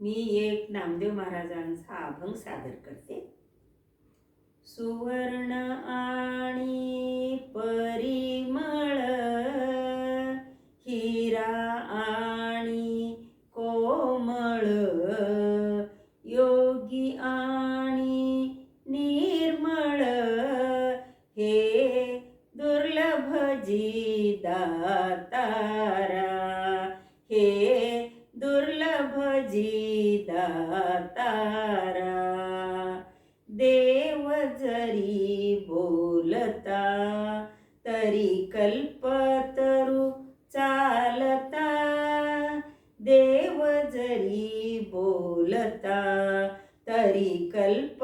मी एक नामदेव महाराजांचा अभंग सादर करते. सुवर्ण आणि परिमळ हिरा आणि कोमळ योगी आणि निर्मळ हे दुर्लभ जीदा दातारा देव जरी बोलता तरी कल्पतरू चालता. देव जरी बोलता तरी कल्प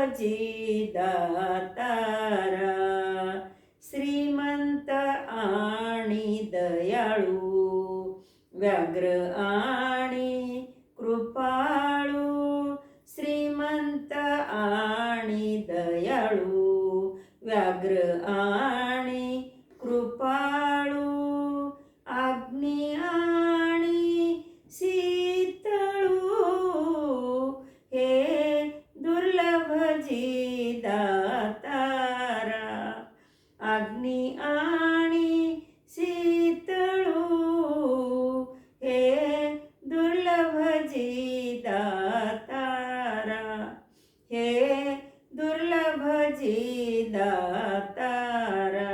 दुर्लभ दातारा श्रीमंत आणि दयाळू व्याघ्र आणि कृपाळू श्रीमंत आणि दयाळू व्याघ्र आणि अग्नी आणि शीतळू हे दुर्लभ जी दातारा हे दुर्लभ जी दातारा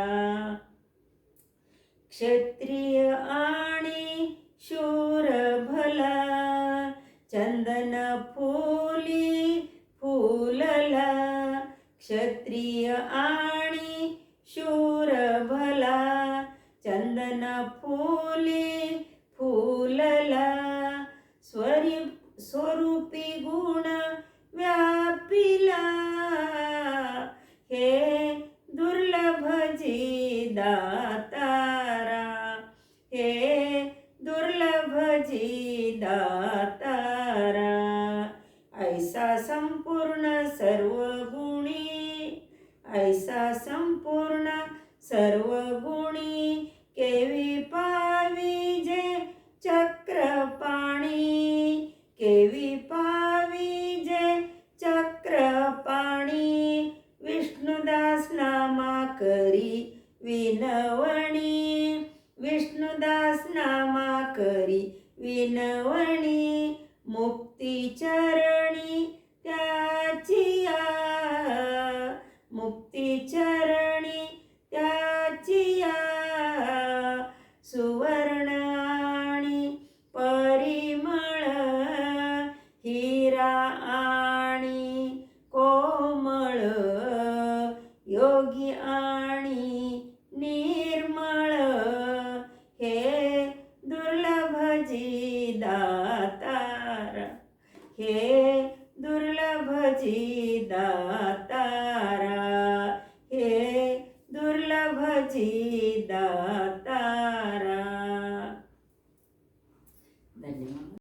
क्षत्रिय आणि शूर भला चंदन फुली फुलला. क्षत्रिय आणि शूर भला चंदन फुली फुलला. स्वरी स्वरूपी गुण व्यापिला. हे दुर्लभ जी दातारा हे दुर्लभ जी दातारा ऐसा संपूर्ण सर्व गुणी ऐसा संपूर्ण સર્વગુણી કેવી પાવી જે ચક્રપાણી કેવી પાવી જે ચક્રપાણી વિષ્ણુદાસનામાં કરી વિનવણી. વિષ્ણુદાસ વિષ્ણુદાસનામાં કરી વિનવણી. મુક્તિ ચરણી હે દુર્લભજી દાતારા હે દુર્લભજી